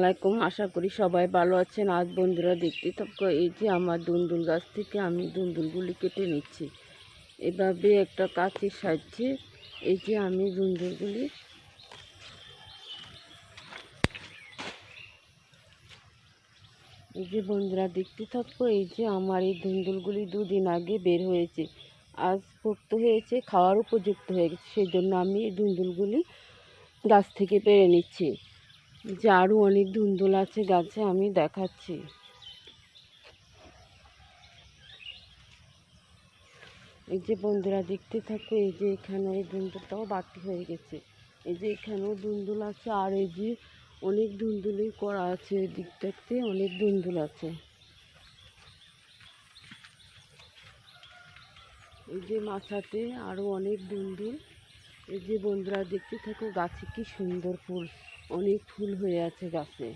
আলাইকুম আশা করি সবাই ভালো আছেন। আজ বন্ধুরা দেখতে থাকো, এই যে আমার দুন্দুল গাছ থেকে আমি দুন্দুলগুলি কেটে নিচ্ছি। এভাবে একটা কাঁচির সাহায্যে এই যে আমি দুন্দুলগুলি এই যে বন্ধুরা দেখতে থাকব এই যে আমার এই ধুন্দুলগুলি দুদিন আগে বের হয়েছে। আজ পোক্ত হয়েছে, খাওয়ার উপযুক্ত হয়ে গেছে সেই জন্য আমি এই দুন্দুলগুলি গাছ থেকে পেরে নিচ্ছি। যে আরও অনেক ধুন্দুল আছে গাছে, আমি দেখাচ্ছি। এই যে বন্ধুরা, দেখতে থাকো, এই যে এখানে এই ধুন্দুলটাও বাড়তি হয়ে গেছে। এই যে এখানেও ধুন্দুল আছে, আর এই যে অনেক ধুন্দুলই করা আছে এই দিকটাতে অনেক ধুন্দুল আছে। এই যে মাথাতে আরও অনেক ধুন্দুল। এই যে বন্ধুরা, দেখতে থাকো, গাছে কি সুন্দর ফুল। অনেক ফুল হয়ে আছে গাছে।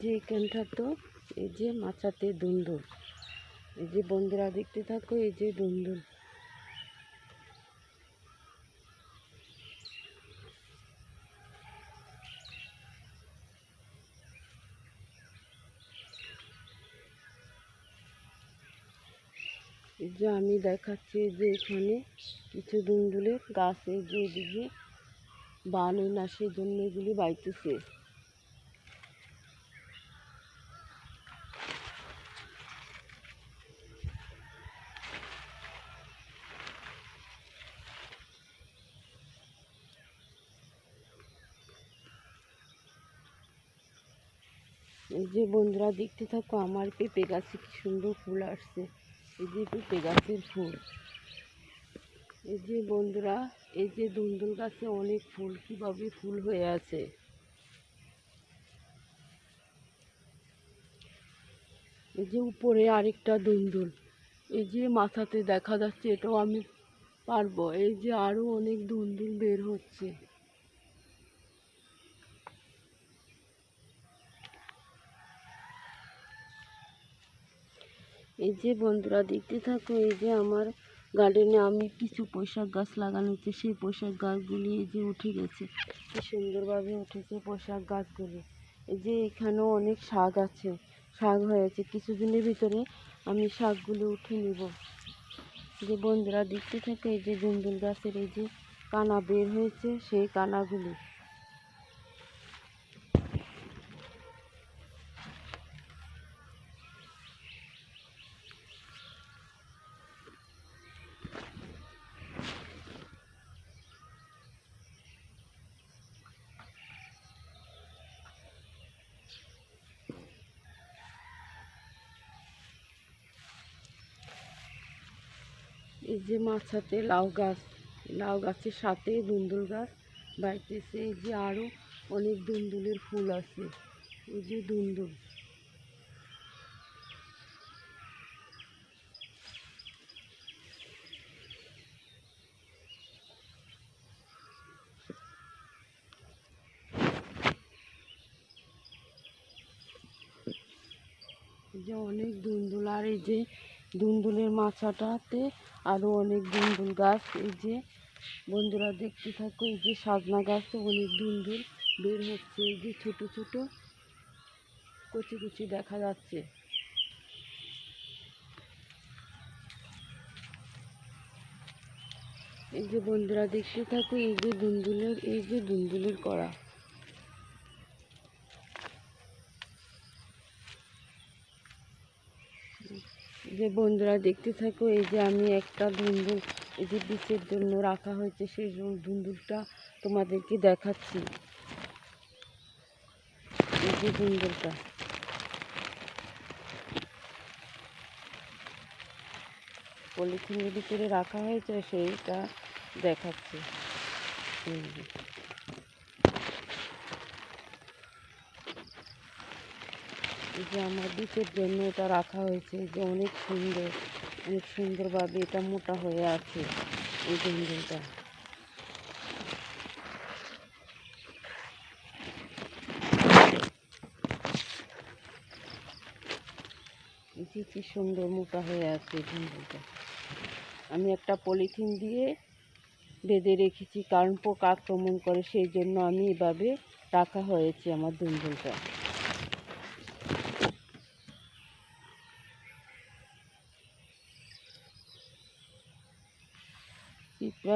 যে এখানটা তো, এই যে মাচাতে দুন্দুল। এই যে বন্ধুরা দেখতে থাকো, এই যে দুন্দুল। যে আমি দেখাচ্ছি যে এখানে কিছু দুন্দুলের গাছ যে এদিকে বান না, সেই জন্য এগুলি বাইতেছে। যে বন্ধুরা, দেখতে থাকো আমার পেঁপে গাছে কি সুন্দর ফুল আসছে। এই যে পেঁপে গাছের ফুল। এই যে বন্ধুরা, এই যে দুন্দুল গাছে অনেক ফুল, কীভাবে ফুল হয়ে আছে। এই যে উপরে আরেকটা দুন্দুল। এই যে মাথাতে দেখা যাচ্ছে, এটাও আমি পারব। এই যে আরও অনেক দুন্দুল বের হচ্ছে। এই যে বন্ধুরা দেখতে থাকো, এই যে আমার গার্ডেনে আমি কিছু পোশাক গাছ লাগানো হচ্ছে। সেই পোশাক গাছগুলি এই যে উঠে গেছে। কি সুন্দরভাবে উঠেছে পোশাক গাছগুলি। এই যে এখানেও অনেক শাক আছে, শাক হয়েছে। কিছুদিনের ভিতরে আমি শাকগুলো উঠে নিব। যে বন্ধুরা দেখতে থাকে, এই যে জুন্দুল গাছের এই যে কানা বের হয়েছে, সেই কানাগুলি। এই যে মাছাতে লাউ গাছ, লাউ গাছের সাথে দুন্দুল গাছ, বাইতেছে এই যে আরও অনেক দুন্দুলের ফুল আছে, এই যে দুন্দুল। যে অনেক দুন্দুল আর এই যে দুন্দুলের মাচাটাতে আরও অনেক দুন্দুল গাছ। এই যে বন্ধুরা দেখতে থাকো, এই যে সাজনা গাছে অনেক দুন্দুল বের হচ্ছে। এই যে ছোট ছোট কচি কচি দেখা যাচ্ছে। এই যে বন্ধুরা দেখতে থাকো, এই যে দুন্দুলের, এই যে দুন্দুলের করা যে বন্ধুরা দেখতে থাকো, এই যে আমি একটা ধুন্দুল, এই যে বীজের জন্য রাখা হয়েছে, সেই ধুন্দুলটা তোমাদেরকে দেখাচ্ছি। এই যে ধুন্দুলটা। পলিথিনের ভিতরে রাখা হয়েছে, সেইটা দেখাচ্ছি। এই যে। আমার বীজের জন্য এটা রাখা হয়েছে যে অনেক সুন্দর, অনেক সুন্দরভাবে এটা মোটা হয়ে আছে এই ধুন্দুলটা এই কি সুন্দর মোটা হয়ে আছে ধুন্দুলটা আমি একটা পলিথিন দিয়ে বেঁধে রেখেছি, কারণ পোকা আক্রমণ করে, সেই জন্য আমি এভাবে রাখা হয়েছে আমার দুম্বলটা